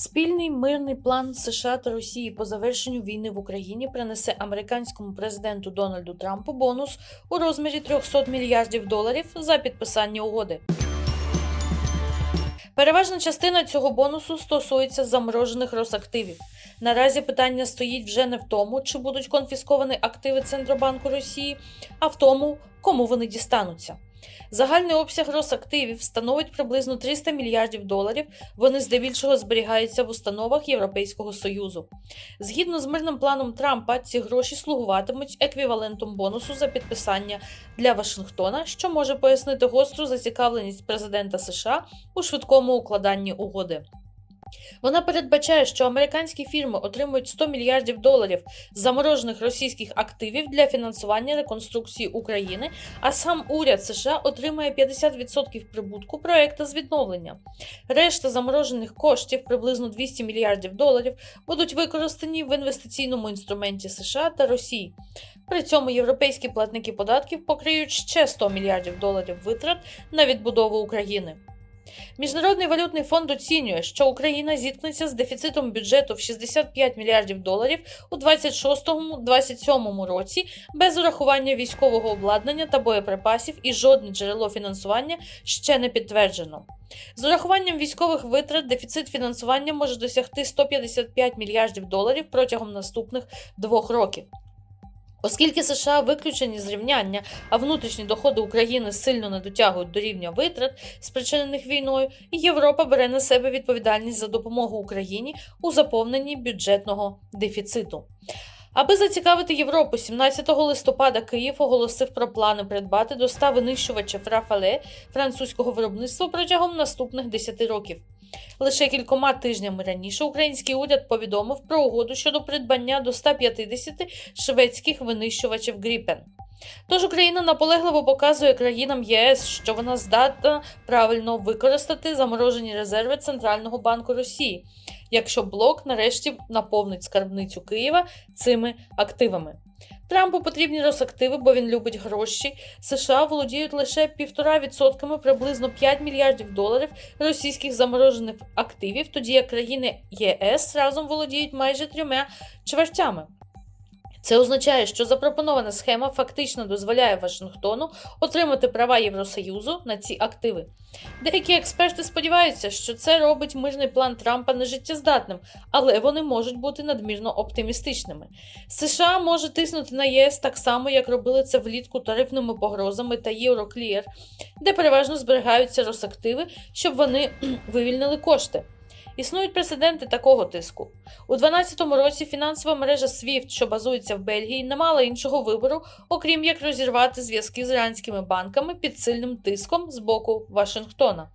Спільний мирний план США та Росії по завершенню війни в Україні принесе американському президенту Дональду Трампу бонус у розмірі 300 мільярдів доларів за підписання угоди. Переважна частина цього бонусу стосується заморожених Росактивів. Наразі питання стоїть вже не в тому, чи будуть конфісковані активи Центробанку Росії, а в тому, кому вони дістануться. Загальний обсяг розактивів становить приблизно 300 мільярдів доларів. Вони здебільшого зберігаються в установах Європейського Союзу. Згідно з мирним планом Трампа, ці гроші слугуватимуть еквівалентом бонусу за підписання для Вашингтона, що може пояснити гостру зацікавленість президента США у швидкому укладанні угоди. Вона передбачає, що американські фірми отримують 100 мільярдів доларів заморожених російських активів для фінансування реконструкції України, а сам уряд США отримає 50% прибутку проекту з відновлення. Решта заморожених коштів, приблизно 200 мільярдів доларів, будуть використані в інвестиційному інструменті США та Росії. При цьому європейські платники податків покриють ще 100 мільярдів доларів витрат на відбудову України. Міжнародний валютний фонд оцінює, що Україна зіткнеться з дефіцитом бюджету в 65 мільярдів доларів у 26-27 році без урахування військового обладнання та боєприпасів і жодне джерело фінансування ще не підтверджено. З урахуванням військових витрат дефіцит фінансування може досягти 155 мільярдів доларів протягом наступних двох років. Оскільки США виключені з рівняння, а внутрішні доходи України сильно не дотягують до рівня витрат, спричинених війною, Європа бере на себе відповідальність за допомогу Україні у заповненні бюджетного дефіциту. Аби зацікавити Європу, 17 листопада Київ оголосив про плани придбати до 100 винищувачів Рафале французького виробництва протягом наступних 10 років. Лише кількома тижнями раніше український уряд повідомив про угоду щодо придбання до 150 шведських винищувачів Гріпен. Тож Україна наполегливо показує країнам ЄС, що вона здатна правильно використати заморожені резерви Центрального банку Росії, якщо блок нарешті наповнить скарбницю Києва цими активами. Трампу потрібні Росактиви, бо він любить гроші. США володіють лише 1,5% приблизно 5 мільярдів доларів російських заморожених активів, тоді як країни ЄС разом володіють майже трьома чвертями. Це означає, що запропонована схема фактично дозволяє Вашингтону отримати права Євросоюзу на ці активи. Деякі експерти сподіваються, що це робить мирний план Трампа нежиттєздатним, але вони можуть бути надмірно оптимістичними. США може тиснути на ЄС так само, як робили це влітку тарифними погрозами та Євроклієр, де переважно зберігаються Росактиви, щоб вони вивільнили кошти. Існують прецеденти такого тиску. У 2012 році фінансова мережа SWIFT, що базується в Бельгії, не мала іншого вибору, окрім як розірвати зв'язки з іранськими банками під сильним тиском з боку Вашингтона.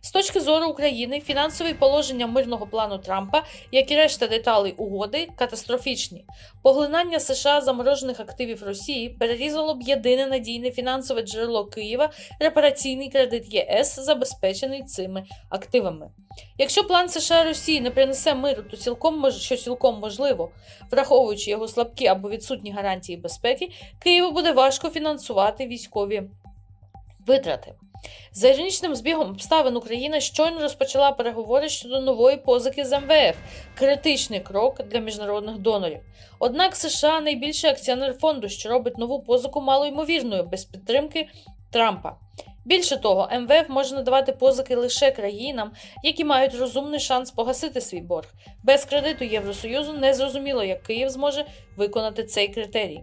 З точки зору України, фінансові положення мирного плану Трампа, як і решта деталей угоди, катастрофічні. Поглинання США заморожених активів Росії перерізало б єдине надійне фінансове джерело Києва репараційний кредит ЄС, забезпечений цими активами. Якщо план США Росії не принесе миру, то цілком що цілком можливо, враховуючи його слабкі або відсутні гарантії безпеки, Києву буде важко фінансувати військові витрати. За іронічним збігом обставин Україна щойно розпочала переговори щодо нової позики з МВФ критичний крок для міжнародних донорів. Однак США найбільший акціонер фонду, що робить нову позику малоймовірною без підтримки Трампа. Більше того, МВФ може надавати позики лише країнам, які мають розумний шанс погасити свій борг. Без кредиту Євросоюзу незрозуміло, як Київ зможе виконати цей критерій.